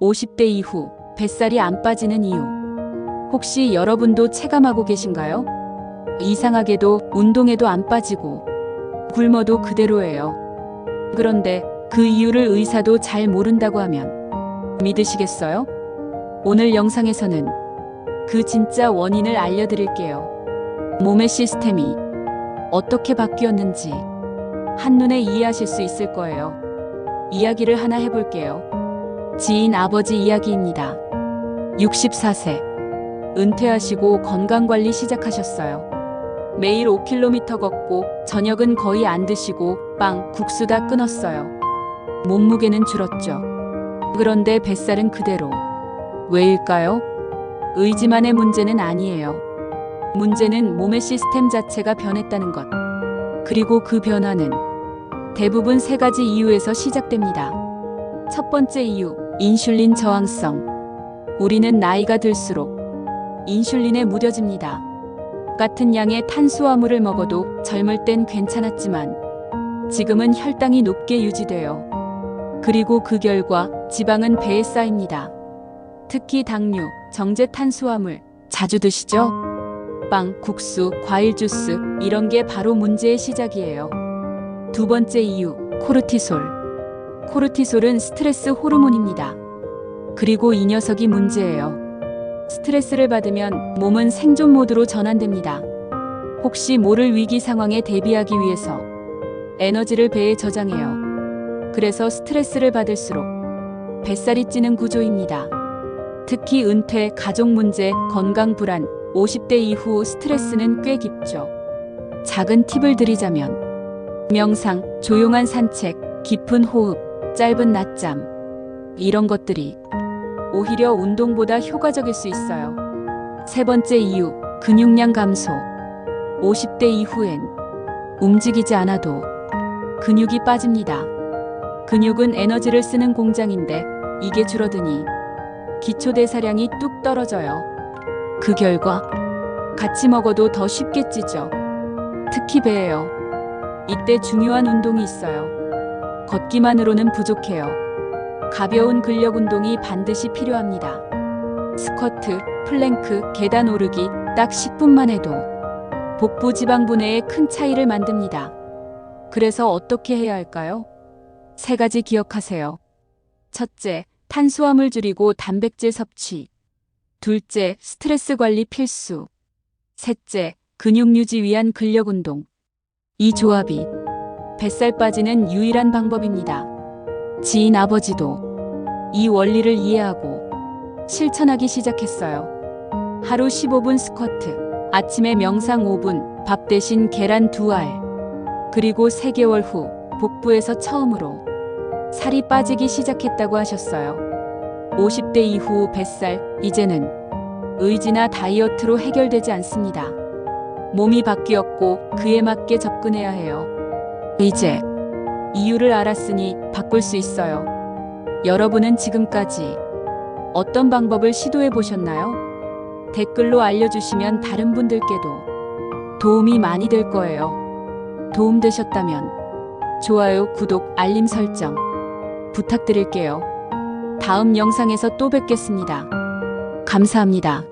50대 이후 뱃살이 안 빠지는 이유. 혹시 여러분도 체감하고 계신가요? 이상하게도 운동에도 안 빠지고 굶어도 그대로예요. 그런데 그 이유를 의사도 잘 모른다고 하면 믿으시겠어요? 오늘 영상에서는 그 진짜 원인을 알려드릴게요. 몸의 시스템이 어떻게 바뀌었는지 한눈에 이해하실 수 있을 거예요. 이야기를 하나 해볼게요. 지인 아버지 이야기입니다. 64세. 은퇴하시고 건강관리 시작하셨어요. 매일 5km 걷고 저녁은 거의 안 드시고 빵, 국수 다 끊었어요. 몸무게는 줄었죠. 그런데 뱃살은 그대로. 왜일까요? 의지만의 문제는 아니에요. 문제는 몸의 시스템 자체가 변했다는 것. 그리고 그 변화는 대부분 세 가지 이유에서 시작됩니다. 첫 번째 이유, 인슐린 저항성. 우리는 나이가 들수록 인슐린에 무뎌집니다. 같은 양의 탄수화물을 먹어도 젊을 땐 괜찮았지만 지금은 혈당이 높게 유지돼요. 그리고 그 결과 지방은 배에 쌓입니다. 특히 당류, 정제 탄수화물 자주 드시죠? 빵, 국수, 과일 주스 이런 게 바로 문제의 시작이에요. 두 번째 이유, 코르티솔. 코르티솔은 스트레스 호르몬입니다. 그리고 이 녀석이 문제예요. 스트레스를 받으면 몸은 생존 모드로 전환됩니다. 혹시 모를 위기 상황에 대비하기 위해서 에너지를 배에 저장해요. 그래서 스트레스를 받을수록 뱃살이 찌는 구조입니다. 특히 은퇴, 가족 문제, 건강 불안, 50대 이후 스트레스는 꽤 깊죠. 작은 팁을 드리자면 명상, 조용한 산책, 깊은 호흡, 짧은 낮잠 이런 것들이 오히려 운동보다 효과적일 수 있어요. 세 번째 이유, 근육량 감소. 50대 이후엔 움직이지 않아도 근육이 빠집니다. 근육은 에너지를 쓰는 공장인데 이게 줄어드니 기초 대사량이 뚝 떨어져요. 그 결과 같이 먹어도 더 쉽게 찌죠. 특히 배예요. 이때 중요한 운동이 있어요. 걷기만으로는 부족해요. 가벼운 근력 운동이 반드시 필요합니다. 스쿼트, 플랭크, 계단 오르기 딱 10분만 해도 복부 지방 분해에 큰 차이를 만듭니다. 그래서 어떻게 해야 할까요? 세 가지 기억하세요. 첫째, 탄수화물 줄이고 단백질 섭취. 둘째, 스트레스 관리 필수. 셋째, 근육 유지 위한 근력 운동. 이 조합이 뱃살 빠지는 유일한 방법입니다. 지인 아버지도 이 원리를 이해하고 실천하기 시작했어요. 하루 15분 스쿼트, 아침에 명상 5분, 밥 대신 계란 두 알. 그리고 3개월 후 복부에서 처음으로 살이 빠지기 시작했다고 하셨어요. 50대 이후 뱃살, 이제는 의지나 다이어트로 해결되지 않습니다. 몸이 바뀌었고 그에 맞게 접근해야 해요. 이제 이유를 알았으니 바꿀 수 있어요. 여러분은 지금까지 어떤 방법을 시도해 보셨나요? 댓글로 알려주시면 다른 분들께도 도움이 많이 될 거예요. 도움되셨다면 좋아요, 구독, 알림 설정 부탁드릴게요. 다음 영상에서 또 뵙겠습니다. 감사합니다.